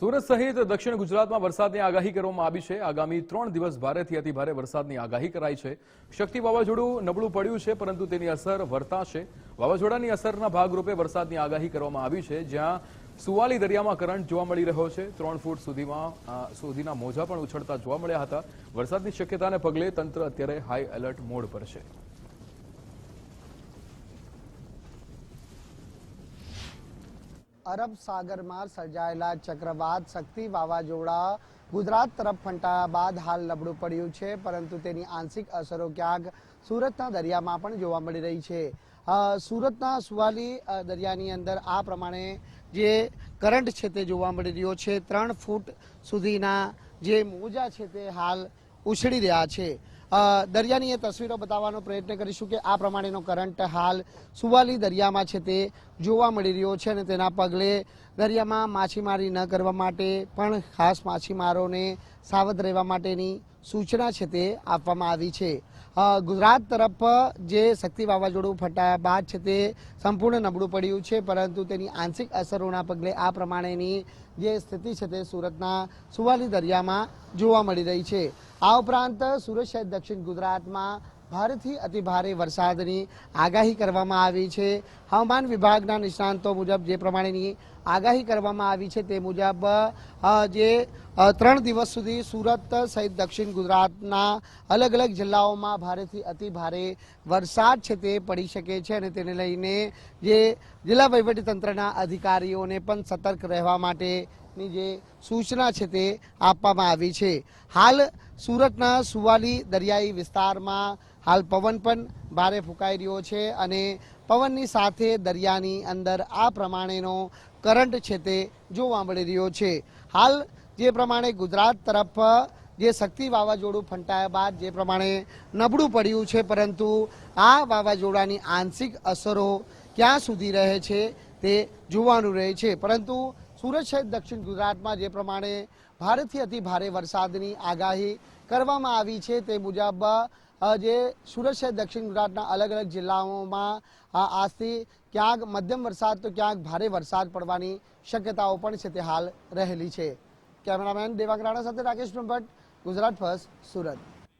સુરત સહિત દક્ષિણ ગુજરાતમાં વરસાદની આગાહી કરવામાં આવી છે. આગામી ત્રણ દિવસ ભારેથી અતિભારે વરસાદની આગાહી કરાઈ છે. શક્તિ વાવાઝોડું નબળું પડ્યું છે, પરંતુ તેની અસર વર્તાશે. વાવાઝોડાની અસરના ભાગરૂપે વરસાદની આગાહી કરવામાં આવી છે, જ્યાં સુવાલી દરિયામાં કરંટ જોવા મળી રહ્યો છે. ત્રણ ફૂટ સુધીમાં સુધીના મોજા પણ ઉછળતા જોવા મળ્યા હતા. વરસાદની શક્યતાને પગલે તંત્ર અત્યારે હાઈ એલર્ટ મોડ પર છે. અરબ સાગરમાં સર્જાયેલા ચક્રવાત શક્તિ વાવાઝોડા ગુજરાત તરફ ફંટાયા બાદ હાલ નબળું પડ્યું છે, પરંતુ તેની આંશિક અસરો ક્યાંક સુરતના દરિયામાં પણ જોવા મળી રહી છે. સુરતના સુવાલી દરિયાની અંદર આ પ્રમાણે જે કરંટ છે તે જોવા મળી રહ્યો છે. ત્રણ ફૂટ સુધીના જે મોજા છે તે હાલ ઉછળી રહ્યા છે. દરિયાની એ તસવીરો બતાવવાનો પ્રયત્ન કરીશું કે આ પ્રમાણેનો કરંટ હાલ સુવાલી દરિયામાં છે તે જોવા મળી રહ્યો છે અને તેના પગલે દરિયામાં માછીમારી ન કરવા માટે પણ ખાસ માછીમારોને સાવધ રહેવા માટેની સૂચના છે તે આપવામાં આવી છે. ગુજરાત તરફ જે શક્તિ વાવાઝોડું ફટાયા બાદ છે તે સંપૂર્ણ નબળું પડ્યું છે, પરંતુ તેની આંશિક અસરોના પગલે આ પ્રમાણેની જે સ્થિતિ છે તે સુરતના સુવાલી દરિયામાં જોવા મળી રહી છે. આ ઉપરાંત સુરત શહેર દક્ષિણ ગુજરાતમાં ભારેથી અતિભારે વરસાદની આગાહી કરવામાં આવી છે. હવામાન વિભાગના નિષ્ણાંતો મુજબ જે પ્રમાણેની આગાહી કરવામાં આવી છે તે મુજબ જે ત્રણ દિવસ સુધી સુરત સહિત દક્ષિણ ગુજરાતના અલગ અલગ જિલ્લાઓમાં ભારેથી અતિભારે વરસાદ છે તે પડી શકે છે અને તેને લઈને જે જિલ્લા વહીવટીતંત્રના અધિકારીઓને પણ સતર્ક રહેવા માટેની જે સૂચના છે તે આપવામાં આવી છે. હાલ સુરતના સુવાલી દરિયાઈ વિસ્તારમાં હાલ પવન પણ ભારે ફૂંકાઈ રહ્યો છે અને પવનની સાથે દરિયાની અંદર આ પ્રમાણેનો કરંટ છે તે જોવા મળી રહ્યો છે. હાલ જે પ્રમાણે ગુજરાત તરફ જે શક્તિ વાવાઝોડું ફંટાયા બાદ જે પ્રમાણે નબળું પડ્યું છે, પરંતુ આ વાવાઝોડાની આંશિક અસરો ક્યાં સુધી રહે છે તે જોવાનું રહે છે. પરંતુ સુરત સહિત દક્ષિણ ગુજરાતમાં જે પ્રમાણે ભારેથી અતિ ભારે વરસાદની આગાહી કરવામાં આવી છે, તે મુજબ જે સુરત સહિત દક્ષિણ ગુજરાતના અલગ અલગ જિલ્લાઓમાં આજથી ક્યાંક મધ્યમ વરસાદ, તો ક્યાંક ભારે વરસાદ પડવાની શક્યતાઓ પણ છે, તે હાલ રહેલી છે. કેમેરામેન દેવાંગ રાણા સાથે રાકેશ ભટ્ટ ગુજરાત ફર્સ્ટ, સુરત.